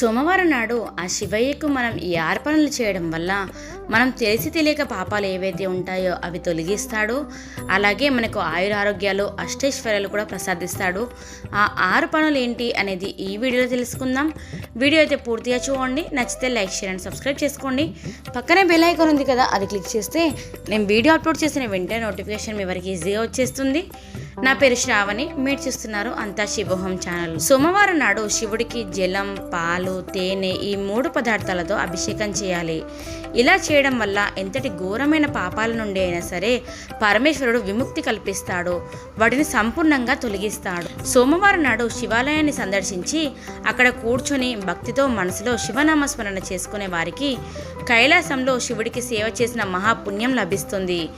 సోమవారం నాడు ఆ శివయ్యకు మనం ఈ అర్పణలు చేయడం వల్ల మనం తెలిసి తెలియక పాపాలు ఏవైతే ఉంటాయో అవి తొలగిస్తాడు. అలాగే మనకు ఆయురారోగ్యాలు అష్టైశ్వర్యాలు కూడా ప్రసాదిస్తాడు. ఆ ఆరు పనులు ఏంటి అనేది ఈ వీడియోలో తెలుసుకుందాం. వీడియో అయితే పూర్తిగా చూడండి. నచ్చితే లైక్ షేర్ అండ్ సబ్స్క్రైబ్ చేసుకోండి. పక్కనే బెల్ ఐకాన్ ఉంది కదా అది క్లిక్ చేస్తే నేను వీడియో అప్లోడ్ చేసిన వెంటనే నోటిఫికేషన్ మీ వరకు ఈజీగా వచ్చేస్తుంది. నా పేరు శ్రావణి. మీరు చూస్తున్నారు అంతా శివోహం ఛానల్. సోమవారం నాడు శివుడికి జలం పాలు తేనె ఈ మూడు పదార్థాలతో అభిషేకం చేయాలి. ఇలా చేయడం వల్ల ఎంతటి ఘోరమైన పాపాల నుండి అయినా సరే పరమేశ్వరుడు విముక్తి కల్పిస్తాడు వాటిని సంపూర్ణంగా తొలగిస్తాడు. సోమవారం నాడు శివాలయాన్ని సందర్శించి అక్కడ కూర్చొని భక్తితో మనసులో శివనామస్మరణ చేసుకునే వారికి కైలాసంలో శివుడికి సేవ చేసిన మహాపుణ్యం లభిస్తుంది.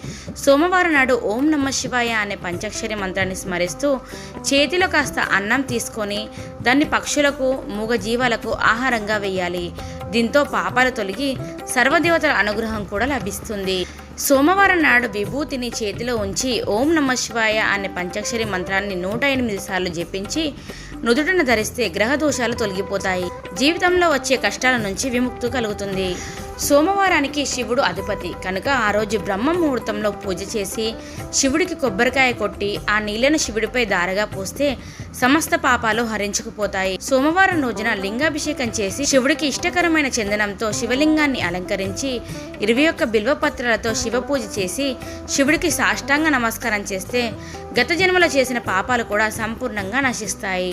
సోమవారం నాడు ఓం నమ శివాయ అనే పంచాక్షరి మంత్రాన్ని స్మరిస్తూ చేతిలో కాస్త అన్నం తీసుకొని దాన్ని పక్షులకు మూగజీవాలకు ఆహారంగా వేయాలి. దీంతో పాపాలు తొలగి సర్వదేవతల అనుగ్రహం కూడా లభిస్తుంది. సోమవారం నాడు విభూతిని చేతిలో ఉంచి ఓం నమ శివాయ అనే పంచాక్షరి మంత్రాన్ని నూట ఎనిమిది సార్లు జపించి నుదుటను ధరిస్తే గ్రహ దోషాలు తొలగిపోతాయి. జీవితంలో వచ్చే కష్టాల నుంచి విముక్తి కలుగుతుంది. సోమవారానికి శివుడు అధిపతి. కనుక ఆ రోజు బ్రహ్మ ముహూర్తంలో పూజ చేసి శివుడికి కొబ్బరికాయ కొట్టి ఆ నీళ్ళను శివుడిపై దారగా పోస్తే సమస్త పాపాలు హరించుకుపోతాయి. సోమవారం రోజున లింగాభిషేకం చేసి శివుడికి ఇష్టకరమైన చందనంతో శివలింగాన్ని అలంకరించి ఇరవై ఒక్క బిల్వపత్రాలతో శివ పూజ చేసి శివుడికి సాష్టాంగ నమస్కారం చేస్తే గత జన్మలో చేసిన పాపాలు కూడా సంపూర్ణంగా నశిస్తాయి.